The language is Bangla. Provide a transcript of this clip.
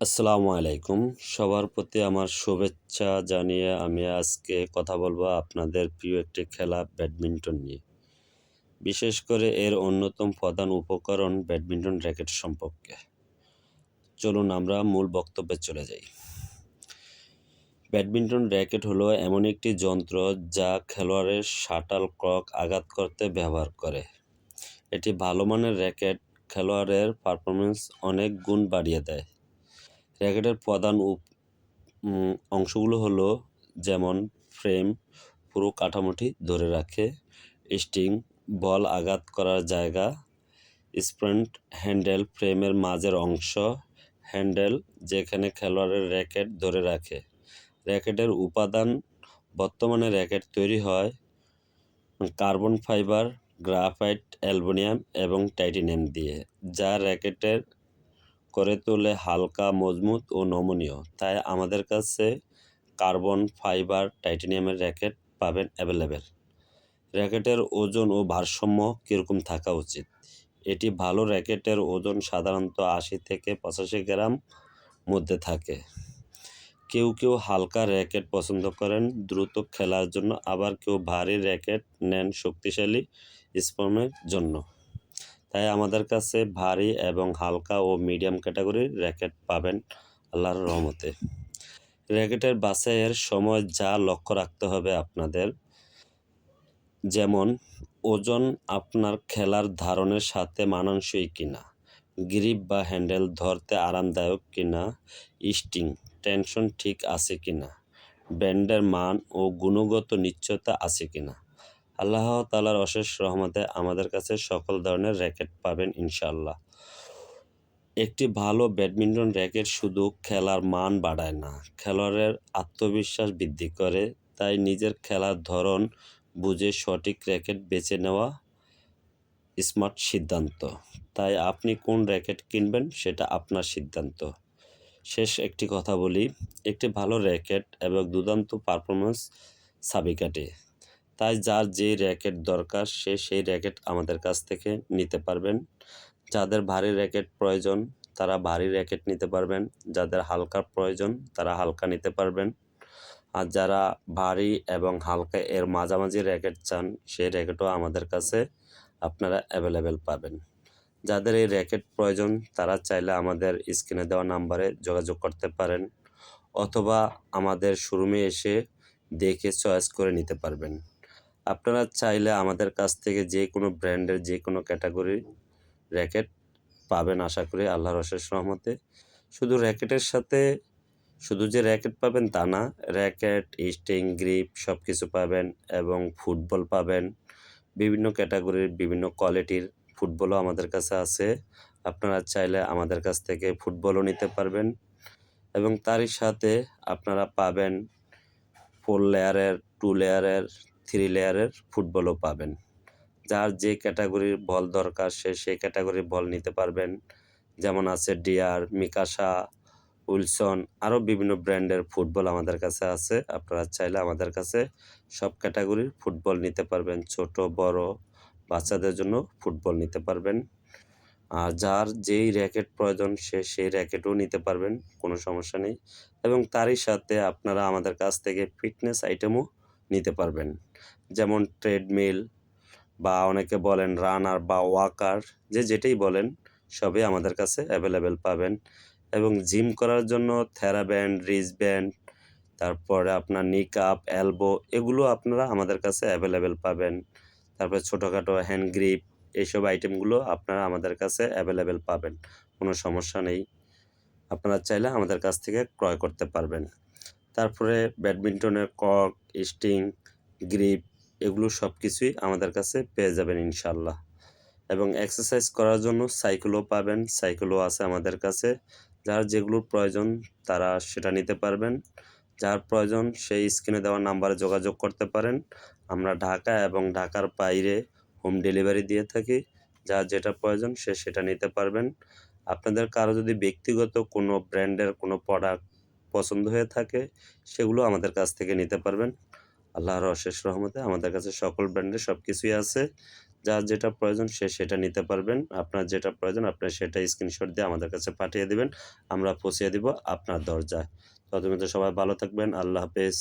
আসসালামু আলাইকুম। সবার প্রতি আমার শুভেচ্ছা জানিয়ে আমি আজকে কথা বলব আপনাদের প্রিয় একটি খেলা ব্যাডমিন্টন নিয়ে। বিশেষ করে এর অন্যতম প্রধান উপকরণ ব্যাডমিন্টন র্যাকেট সম্পর্কে। চলুন আমরা মূল বক্তব্যে চলে যাই। ব্যাডমিন্টন র্যাকেট হলো এমন একটি যন্ত্র যা খেলোয়াড়ের শাটাল কক আঘাত করতে ব্যবহার করে। এটি ভালো মানের র্যাকেট খেলোয়াড়ের পারফরমেন্স অনেক গুণ বাড়িয়ে দেয়। র্যাকেটের প্রধান অংশগুলো হলো যেমন ফ্রেম, পুরো কাঠামোটি ধরে রাখে, স্টিং, বল আঘাত করার জায়গা, স্প্রিন্ট, হ্যান্ডেল, ফ্রেমের মাঝের অংশ, হ্যান্ডেল যেখানে খেলোয়াড়ের র্যাকেট ধরে রাখে। র্যাকেটের উপাদান, বর্তমানে র্যাকেট তৈরি হয় কার্বন ফাইবার, গ্রাফাইট, অ্যালুমিনিয়াম এবং টাইটেনিয়াম দিয়ে, যা র্যাকেটের করে তোলে হালকা, মজবুত ও নমনীয়। তাই আমাদের কাছে কার্বন ফাইবার টাইটেনিয়ামের র্যাকেট পাবেন অ্যাভেলেবেল। র্যাকেটের ওজন ও ভারসাম্য কীরকম থাকা উচিত? এটি ভালো র্যাকেটের ওজন সাধারণত আশি থেকে পঁচাশি গ্রাম মধ্যে থাকে। কেউ কেউ হালকা র্যাকেট পছন্দ করেন, দ্রুত খেলার জন্য। আবার কেউ ভারী র্যাকেট নেন শক্তিশালী স্পর্মের জন্য। তাই আমাদের কাছে ভারী এবং হালকা ও মিডিয়াম ক্যাটাগরির র্যাকেট পাবেন আল্লাহর রহমতে। র্যাকেটের বাছাইয়ের সময় যা লক্ষ্য রাখতে হবে আপনাদের, যেমন, ওজন আপনার খেলার ধারণের সাথে মানানসই কিনা, গ্রিপ বা হ্যান্ডেল ধরতে আরামদায়ক কিনা, স্টিং, টেনশন ঠিক আছে কিনা, ব্যান্ডের মান ও গুণগত নিশ্চয়তা আছে কিনা। আল্লাহ তালার অশেষ রহমতে আমাদের কাছে সকল ধরনের র্যাকেট পাবেন ইনশাল্লাহ একটি ভালো ব্যাডমিন্টন র্যাকেট শুধু খেলার মান বাড়ায় না, খেলোয়াড়ের আত্মবিশ্বাস বৃদ্ধি করে, তাই নিজের খেলার ধরন বুঝে সঠিক র্যাকেট বেছে নেওয়া স্মার্ট সিদ্ধান্ত। তাই আপনি কোন র্যাকেট কিনবেন সেটা আপনার সিদ্ধান্ত। শেষ একটি কথা বলি, একটি ভালো র্যাকেট এবং দুর্দান্ত পারফরমেন্স চাবিকাঠি তাই যার যেই র্যাকেট দরকার, সে সেই র্যাকেট আমাদের কাছ থেকে নিতে পারবেন। যাদের ভারী র্যাকেট প্রয়োজন, তারা ভারী র্যাকেট নিতে পারবেন। যাদের হালকা প্রয়োজন, তারা হালকা নিতে পারবেন। আর যারা ভারী এবং হালকা এর মাঝামাঝি র্যাকেট চান, সেই র্যাকেটও আমাদের কাছে আপনারা অ্যাভেলেবেল পাবেন। যাদের এই র্যাকেট প্রয়োজন, তারা চাইলে আমাদের স্ক্রিনে দেওয়া নাম্বারে যোগাযোগ করতে পারেন। অথবা আমাদের শোরুমে এসে দেখে চয়েস করে নিতে পারবেন। আপনারা চাইলে আমাদের কাছ থেকে যে কোনো ব্র্যান্ডের যে কোনো ক্যাটাগরির র্যাকেট পাবেন আশা করি, আল্লাহর অশেষ রহমতে। শুধু র্যাকেটের সাথে, শুধু যে র্যাকেট পাবেন তা না, র্যাকেট, স্টিং, গ্রিপ সব কিছু পাবেন এবং ফুটবল পাবেন। বিভিন্ন ক্যাটাগরির, বিভিন্ন কোয়ালিটির ফুটবলও আমাদের কাছে আছে। আপনারা চাইলে আমাদের কাছ থেকে ফুটবলও নিতে পারবেন এবং তারই সাথে আপনারা পাবেন ফোর লেয়ারের টু লেয়ারের থ্রি লেয়ারের ফুটবলও পাবেন। যার যে ক্যাটাগরির বল দরকার, সে সেই ক্যাটাগরির বল নিতে পারবেন। যেমন আছে ডিয়ার মিকাশা উইলসন আরও বিভিন্ন ব্র্যান্ডের ফুটবল আমাদের কাছে আছে। আপনারা চাইলে আমাদের কাছে সব ক্যাটাগরির ফুটবল নিতে পারবেন। ছোট, বড়, বাচ্চাদের জন্য ফুটবল নিতে পারবেন। আর যার যেই র্যাকেট প্রয়োজন, সে সেই র্যাকেটও নিতে পারবেন, কোনো সমস্যা নেই। এবং তারই সাথে আপনারা আমাদের কাছ থেকে ফিটনেস আইটেমও নিতে পারবেন। যেমন ট্রেডমিল বা অনেকে বলেন রানার বা ওয়াকার যে যেটাই বলেন, সবই আমাদের কাছে অ্যাভেলেবেল পাবেন। এবং জিম করার জন্য থ্যারাব্যান্ড রিজ ব্যান্ড তারপরে আপনার নিক আপ এলবো এগুলো আপনারা আমাদের কাছে অ্যাভেলেবেল পাবেন। তারপরে ছোটোখাটো হ্যান্ড গ্রিপ এইসব আইটেমগুলো আপনারা আমাদের কাছে অ্যাভেলেবেল পাবেন। কোনো সমস্যা নেই। আপনারা চাইলে আমাদের কাছ থেকে ক্রয় করতে পারবেন। তারপরে ব্যাডমিন্টনের কক, স্টিং, গ্রিপ এগুলো সব কিছুই আমাদের কাছে পেয়ে যাবেন ইনশাল্লাহ এবং এক্সারসাইজ করার জন্য সাইকেলও পাবেন সাইকেলও আছে আমাদের কাছে। যার যেগুলোর প্রয়োজন তারা সেটা নিতে পারবেন। যার প্রয়োজন সেই স্ক্রিনে দেওয়া নাম্বারে যোগাযোগ করতে পারেন। আমরা ঢাকা এবং ঢাকার বাইরে হোম ডেলিভারি দিয়ে থাকি। যার যেটা প্রয়োজন সে সেটা নিতে পারবেন। আপনাদের কারও যদি ব্যক্তিগত কোনো ব্র্যান্ডের কোনো প্রোডাক্ট পছন্দ হয়ে থাকে, সেগুলো আমাদের কাছ থেকে নিতে পারবেন। আল্লাহর অশেষ রহমতে আমাদের কাছে সকল ব্র্যান্ডের সব কিছুই আছে। যার যেটা প্রয়োজন সে সেটা নিতে পারবেন। আপনার যেটা প্রয়োজন আপনার সেটা স্ক্রিনশট দিয়ে আমাদের কাছে পাঠিয়ে দেবেন। আমরা পৌঁছিয়ে দিব আপনার দরজায়। তদমিত সবাই ভালো থাকবেন। আল্লাহ হাফেজ।